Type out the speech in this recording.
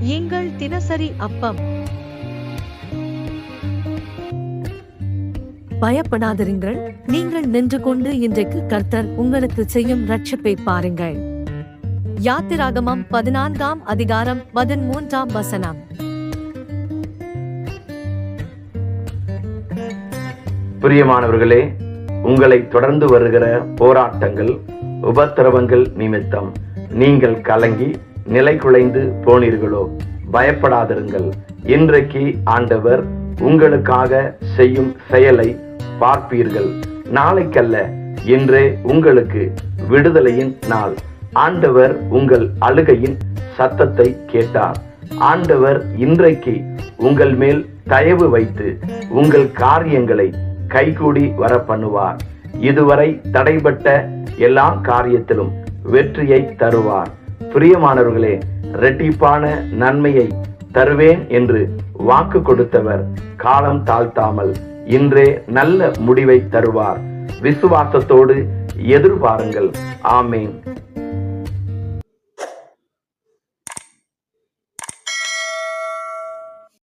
எங்கள் தினசரி அப்பம். பயப்படாதிருங்கள். நீங்கள் நின்று கொண்டு இன்றைக்கு கர்த்தர் உங்களுக்கு செய்யும் ரட்சிப்பை பாருங்கள். யாத்திராகமம் பதினான்காம் அதிகாரம் பதிமூன்றாம் வசனம். பிரியமானவர்களே உங்களை தொடர்ந்து வருகிற போராட்டங்கள் உபத்திரவங்கள் நிமித்தம் நீங்கள் கலங்கி நிலை குலைந்து போனீர்களோ? பயப்படாதிருங்கள். இன்றைக்கு ஆண்டவர் உங்களுக்காக செய்யும் செயலை பார்ப்பீர்கள். நாளைக்கல்ல இன்றே உங்களுக்கு விடுதலையின் நாள். ஆண்டவர் உங்கள் அழுகையின் சத்தத்தை கேட்டார். ஆண்டவர் இன்றைக்கு உங்கள் மேல் தயவு வைத்து உங்கள் காரியங்களை கைகூடி வர பண்ணுவார் இதுவரை தடைபட்ட எல்லா காரியத்திலும் வெற்றியை தருவார். பிரியமானவர்களே இரட்டிப்பான நன்மையை தருவேன் என்று வாக்கு கொடுத்தவர் காலம் தாழ்த்தாமல் இன்றே நல்ல முடிவை தருவார். விசுவாசத்தோடு எதிர்பாருங்கள். ஆமேன்.